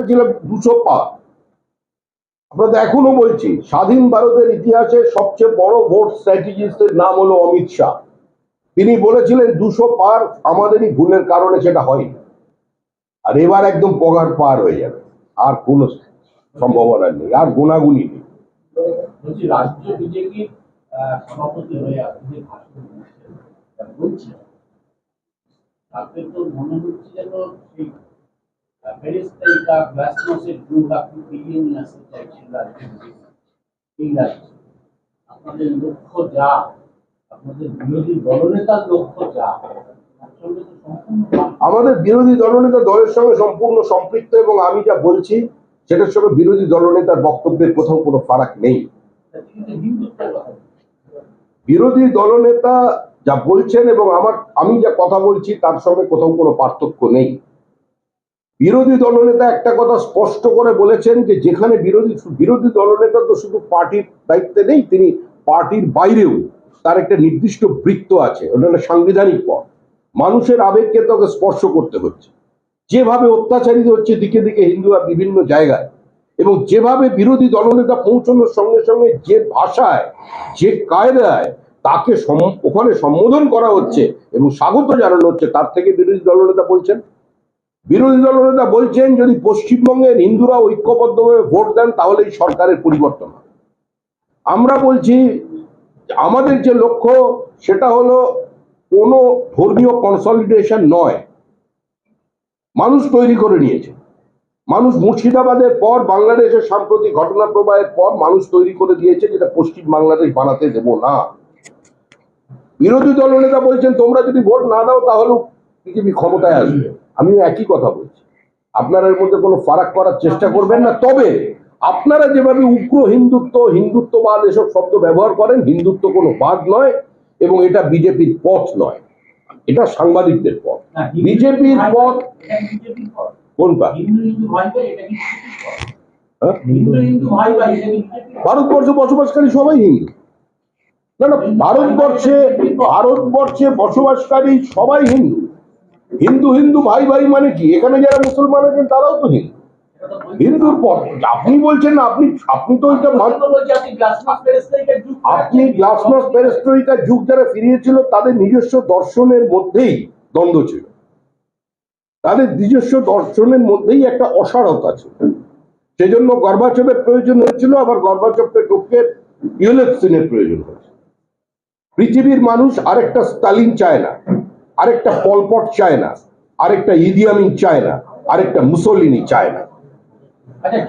বলেছিলাম দুশো পা আপনাদের এখনও বলছি, স্বাধীন ভারতের ইতিহাসে সবচেয়ে বড় ভোট স্ট্র্যাটেজিস্টের নাম হলো অমিত শাহ। তিনি বলেছিলেন, দুশো পার আমাদেরই ভুলের কারণে সেটা হয়নি। আর এবার একদম পগার পার হয়ে যাবে। আর কোনো সম্ভাবনা নেই, আর গুণাগুণি নেই। রাজ্য তো আপনাদের লক্ষ্য যা আপনাদের বিরোধী দলনেতার লক্ষ্য যা। আমাদের বিরোধী দলনেতা দলের সঙ্গে সম্পূর্ণ সম্পৃক্ত এবং আমি যা বলছি, সেটার সঙ্গে বিরোধী দলনেতার বক্তব্যের কোথাও কোনো ফারাক নেই। বিরোধী দলনেতা যা বলছেন এবং আমার আমি যা কথা বলছি, তার সঙ্গে কোথাও কোনো পার্থক্য নেই বিরোধী দলনেতা একটা কথা স্পষ্ট করে বলেছেন যে যেখানে বিরোধী বিরোধী দলনেতা তো শুধু পার্টির দায়িত্বে নেই, তিনি পার্টির বাইরেও তার একটা নির্দিষ্ট বৃত্ত আছে, ওটা সাংবিধানিক পথ। মানুষের আবেগকে তোকে স্পর্শ করতে হচ্ছে। যেভাবে অত্যাচারিত হচ্ছে দিকে দিকে হিন্দুরা বিভিন্ন জায়গায়, এবং যেভাবে বিরোধী দলনেতা পৌঁছানোর সঙ্গে সঙ্গে যে ভাষায়, যে কায়দায় তাকে ওখানে সম্বোধন করা হচ্ছে এবং স্বাগত জানানো হচ্ছে, তার থেকে বিরোধী দলনেতা বলছেন বিরোধী দলনেতা বলছেন, যদি পশ্চিমবঙ্গের হিন্দুরা ঐক্যবদ্ধভাবে ভোট দেন, তাহলে এই সরকারের পরিবর্তন হবে। আমরা বলছি, আমাদের যে লক্ষ্য, সেটা হলো কোনো ধর্মীয় কনসলিডেশন নয়। মানুষ তৈরি করে নিয়েছে। মানুষ মুর্শিদাবাদের পর, বাংলাদেশের সাম্প্রতিক ঘটনা প্রবাহের পর মানুষ তৈরি করে দিয়েছে, যেটা পশ্চিম বাংলাদেশ বানাতে দেব না। বিরোধী দলনেতা বলছেন, তোমরা যদি ভোট না দাও, তাহলে পৃথিবী ক্ষমতায় আসবে। আমি একই কথা বলছি। আপনারা এর মধ্যে কোনো ফারাক করার চেষ্টা করবেন না। তবে আপনারা যেভাবে উগ্র হিন্দুত্ব হিন্দুত্ববাদ এসব শব্দ ব্যবহার করেন হিন্দুত্ব কোনো বাদ নয় এবং এটা বিজেপির পথ নয়। এটা সাংবাদিকদের পথ। বিজেপির পথ এটা কি বিজেপির পথ? কোনটা হ্যাঁ? ভারতবর্ষে বসবাসকারী সবাই হিন্দু। না না ভারতবর্ষে ভারতবর্ষে বসবাসকারী সবাই হিন্দু। হিন্দু হিন্দু, ভাই ভাই মানে কি? এখানে যারা মুসলমান আছেন, তারাও তো হিন্দু। হিন্দুর পথ আপনি বলছেন আপনি আপনি তো এটা আপনি গ্লাসমাস প্যারিস্তারিকার যুগ যারা ফিরিয়েছিল, তাদের নিজস্ব দর্শনের মধ্যেই দ্বন্দ্ব ছিল। তাদের নিজস্ব দর্শনের মধ্যেই একটা অসারতা ছিল। সেজন্য গর্বাচপের প্রয়োজন হয়েছিল, আবার গর্বাচপের টুকের ইউলেকশনের প্রয়োজন হয়েছে পৃথিবীর মানুষ আরেকটা স্টালিন চায় না। আরেকটা পলপট চায় না আরেকটা ইদিয়ামিন চায় না আরেকটা মুসলিনী চায় না আচ্ছা